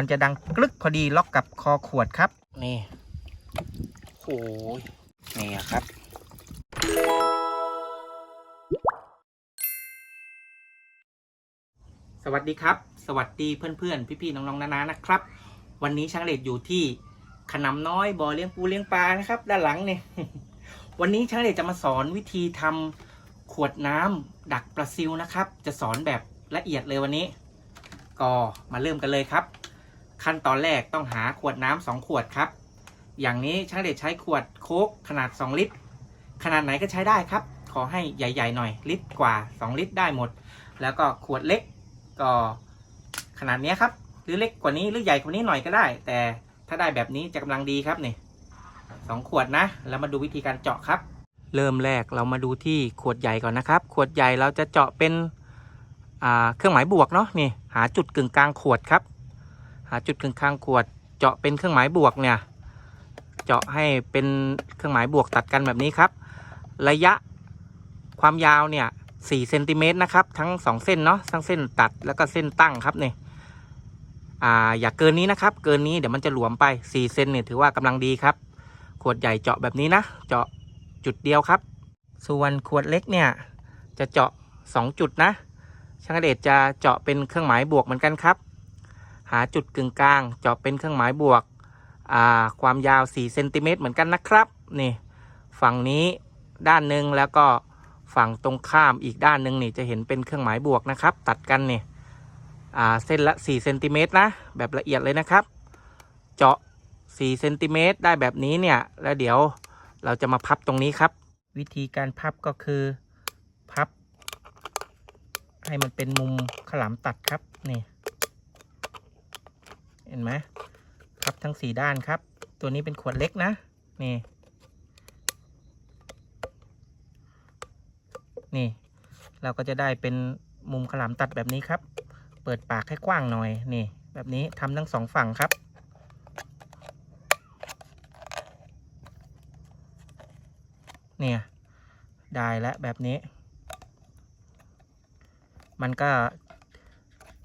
มันจะดังกลึกพอดีล็อกกับคอขวดครับ นี่โอ้ยนี่ครับ สวัสดีครับ สวัสดีเพื่อนๆ พี่ๆน้องๆนานานะครับ วันนี้ช่างเล็กอยู่ที่ขนำน้อยบ่อเลี้ยงปูเลี้ยงปลานะครับ ด้านหลังเนี่ยวันนี้ช่างเล็กจะมาสอนวิธีทำขวดน้ำดักปลาซิวนะครับ จะสอนแบบละเอียดเลยวันนี้ ก็มาเริ่มกันเลยครับ ขั้นตอนแรกต้องหาขวดน้ำสองขวดครับ อย่างนี้ช่างเด็ดใช้ขวดโค้กขนาด 2 ลิตร ขนาดไหนก็ใช้ได้ครับ ขอให้ใหญ่ ๆ หน่อย ลิตรกว่า 2 ลิตรได้หมด แล้วก็ขวดเล็กก็ขนาดนี้ครับ หรือเล็กกว่านี้หรือใหญ่กว่านี้หน่อยก็ได้ แต่ถ้าได้แบบนี้จะกำลังดีครับนี่สองขวดนะ แล้วมาดูวิธีการเจาะครับ เริ่มแรกเรามาดูที่ขวดใหญ่ก่อนนะครับ ขวดใหญ่เราจะเจาะเป็นเครื่องหมายบวกเนาะนี่หาจุดกึ่งกลางขวดครับ หาจุดกึ่งกลางขวด เจาะเป็นเครื่องหมายบวกเนี่ย เจาะให้เป็นเครื่องหมายบวกตัดกันแบบนี้ครับ ระยะความยาวเนี่ย4เซนติเมตรนะครับ ทั้ง2เส้นเนาะทั้งเส้นตัดแล้วก็เส้นตั้งครับเนี่ยอ่าอย่าเกินนี้นะครับ เกินนี้เดี๋ยวมันจะหลวมไป4เซนเนี่ยถือว่ากำลังดีครับ ขวดใหญ่เจาะแบบนี้นะ เจาะจุดเดียวครับ ส่วนขวดเล็กเนี่ยจะเจาะ 2 จุดนะช่างเดชจะเจาะเป็นเครื่องหมายบวกเหมือนกันครับ หาจุดกึ่งกลางเจาะเป็นเครื่องหมายบวก ความยาว 4 เซนติเมตรเหมือนกันนะครับ นี่ ฝั่งนี้ด้านหนึ่งแล้วก็ฝั่งตรงข้ามอีกด้านหนึ่งนี่จะเห็นเป็นเครื่องหมายบวกนะครับ ตัดกันนี่เส้นละ 4 เซนติเมตรนะ แบบละเอียดเลยนะครับ เจาะ 4 เซนติเมตรได้แบบนี้เนี่ย แล้วเดี๋ยวเราจะมาพับตรงนี้ครับ วิธีการพับก็คือ พับ ให้มันเป็นมุมขลามตัดครับ นี่ เห็นไหมพับทั้งสี่ด้านครับ ตัวนี้เป็นขวดเล็กนะ นี่ นี่ เราก็จะได้เป็นมุมขลามตัดแบบนี้ครับ เปิดปากให้กว้างหน่อย นี่ แบบนี้ทำทั้งสองฝั่งครับเนี่ย ได้แล้วแบบนี้ มันก็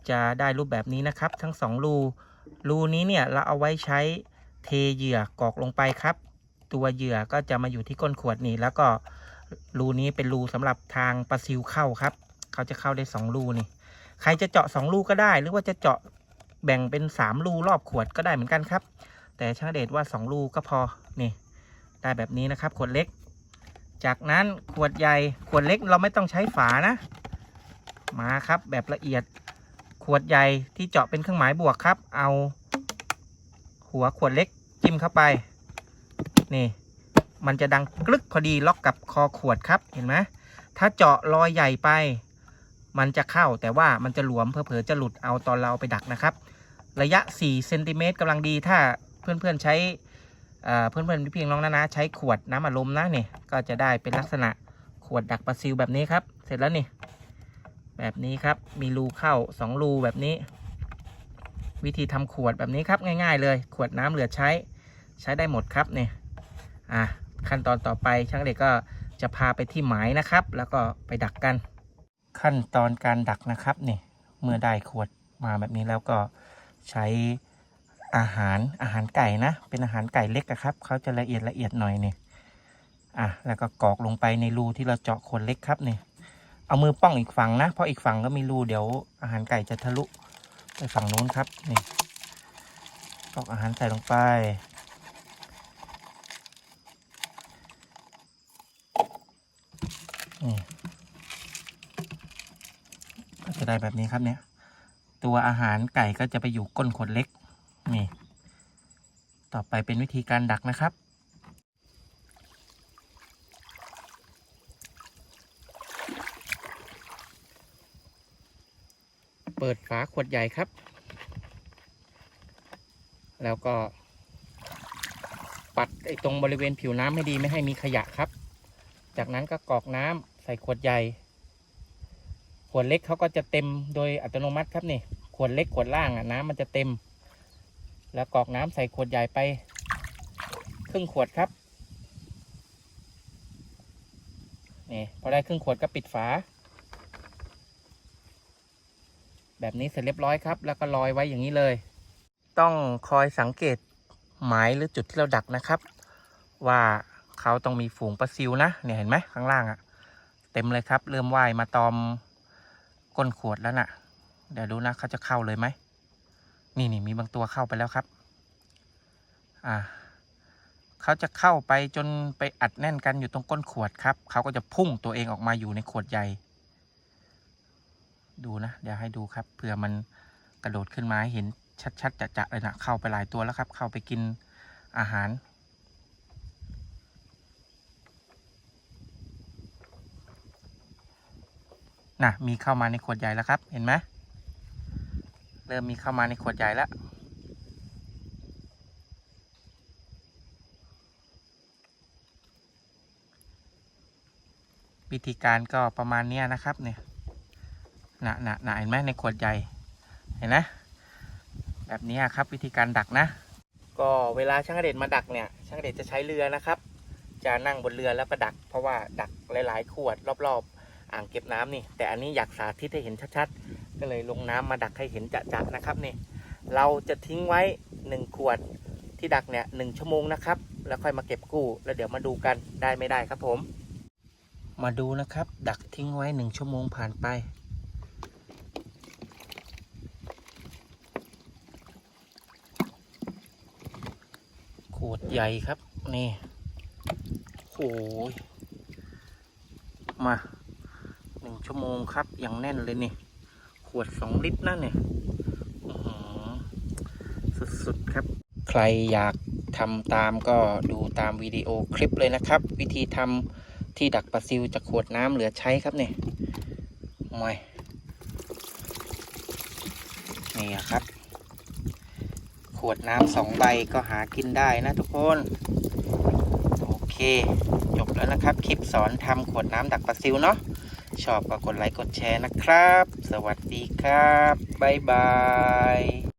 จะได้รูปแบบนี้นะครับ ทั้งสองรู รูนี้เนี่ยเราเอาไว้ใช้เทเหยื่อกอกลงไปครับ ตัวเหยื่อก็จะมาอยู่ที่ก้นขวดนี่แล้วก็รูนี้เป็นรูสำหรับทางปลาซิวเข้าครับ เขาจะเข้าได้สองรูนี่ ใครจะเจาะสองรูก็ได้ หรือว่าจะเจาะแบ่งเป็นสามรูรอบขวดก็ได้เหมือนกันครับ แต่ช่างเดชว่าสองรูก็พอนี่ ได้แบบนี้นะครับขวดเล็ก จากนั้นขวดใหญ่ขวดเล็กเราไม่ต้องใช้ฝานะ มาครับแบบละเอียด ขวดใหญ่ที่เจาะเป็นเครื่องหมายบวกครับ เอา หัวขวดเล็กจิ้มเข้าไป นี่ มันจะดังกลึกพอดีล็อกกับคอขวดครับเห็นไหมถ้าเจาะรอยใหญ่ไป มันจะเข้าแต่ว่ามันจะหลวมเผลอๆจะหลุดเอาตอนเราเอาไปดักนะครับ ระยะ4เซนติเมตรกำลังดีถ้าเพื่อนๆใช้เอ่อเพื่อนๆพี่ๆน้องนะนะใช้ขวดน้ำอัดลมนะนี่ก็จะได้เป็นลักษณะขวดดักปลาซิวแบบนี้ครับ เสร็จแล้วนี่ แบบนี้ครับ มีรูเข้า2รูแบบนี้ วิธีทำขวดแบบนี้ครับง่าย ๆ เลย ขวดน้ำเหลือใช้ใช้ได้หมดครับเนี่ยอะขั้นตอนต่อไปช่างเด็กก็จะพาไปที่หมายนะครับ แล้วก็ไปดักกัน ขั้นตอนการดักนะครับเนี่ยเมื่อได้ขวดมาแบบนี้แล้วก็ใช้อาหารอาหารไก่นะ เป็นอาหารไก่เล็กครับเขาจะละเอียดละเอียดหน่อยเนี่ยอะแล้วก็กรอกลงไปในรูที่เราเจาะขวดเล็กครับเนี่ย เอามือป้องอีกฝั่งนะ เพราะอีกฝั่งก็มีรูเดี๋ยวอาหารไก่จะทะลุไปฝั่งนู้นครับนี่กรอกอาหารใส่ลงไป นี่ก็จะได้แบบนี้ครับเนี่ย ตัวอาหารไก่ก็จะไปอยู่ก้นขวดเล็ก นี่ ต่อไปเป็นวิธีการดักนะครับ เปิดฝาขวดใหญ่ครับ แล้วก็ ปัดไอ้ตรงบริเวณผิวน้ำให้ดีไม่ให้มีขยะครับ จากนั้นก็กรอกน้ำใส่ขวดใหญ่ ขวดเล็กเขาก็จะเต็มโดยอัตโนมัติครับนี่ ขวดเล็กขวดล่างอะน้ำมันจะเต็ม แล้วกรอกน้ำใส่ขวดใหญ่ไป ครึ่งขวดครับนี่พอได้ครึ่งขวดก็ปิดฝา แบบนี้เสร็จเรียบร้อยครับ แล้วก็ลอยไว้อย่างนี้เลย ต้องคอยสังเกตหมายหรือจุดที่เราดักนะครับ ว่าเขาต้องมีฝูงปลาซิวนะเนี่ยเห็นไหมข้างล่างอะเต็มเลยครับ เริ่มว่ายมาตอมก้นขวดแล้วน่ะ เดี๋ยวดูนะเขาจะเข้าเลยไหมนี่นี่มีบางตัวเข้าไปแล้วครับ อ่าเขาจะเข้าไปจนไปอัดแน่นกันอยู่ตรงก้นขวดครับ เขาก็จะพุ่งตัวเองออกมาอยู่ในขวดใหญ่ ดูนะ เดี๋ยวให้ดูครับเผื่อมันกระโดดขึ้นมาให้เห็นชัดๆจะๆเลยนะเข้าไปหลายตัวแล้วครับ เข้าไปกินอาหาร น่ะ มีเข้ามาในขวดใหญ่แล้วครับ เห็นไหมเริ่มมีเข้ามาในขวดใหญ่แล้ววิธีการก็ประมาณนี้นะครับเนี่ย นะนะนะเห็นไหมในขวดใหญ่เห็นนะแบบนี้ครับวิธีการดักนะ ก็เวลาช่างเด็ดมาดักเนี่ยช่างเด็ดจะใช้เรือนะครับ จะนั่งบนเรือแล้วก็ดัก เพราะว่าดักหลาย ๆ ขวดรอบ ๆ อ่างเก็บน้ำนี่ แต่อันนี้อยากสาธิตให้เห็นชัดๆ ก็เลยลงน้ำมาดักให้เห็นจะๆนะครับนี่เราจะทิ้งไว้หนึ่งขวดที่ดักเนี่ยหนึ่งชั่วโมงนะครับ แล้วค่อยมาเก็บกู้แล้วเดี๋ยวมาดูกันได้ไม่ได้ครับผม มาดูนะครับ ดักทิ้งไว้หนึ่งชั่วโมงผ่านไป ขวด ใหญ่ครับ นี่โอ้ยมาหนึ่งชั่วโมงครับ อย่างแน่นเลยนี่ ขวดสองลิตรนั่นเนี่ยอื้อหือสุดๆครับ ใครอยากทำตามก็ดูตามวิดีโอคลิปเลยนะครับ วิธีทำที่ดักปลาซิวจากขวดน้ำเหลือใช้ครับเนี่ยมอยนี่ครับ วดน้ำสองใบก็หากินได้นะทุกคน โอเค จบแล้วนะครับ คลิปสอนทำขวดน้ำดักปลาซิวเนาะชอบก็กดไลค์กดแชร์นะครับ สวัสดีครับ บ๊ายบาย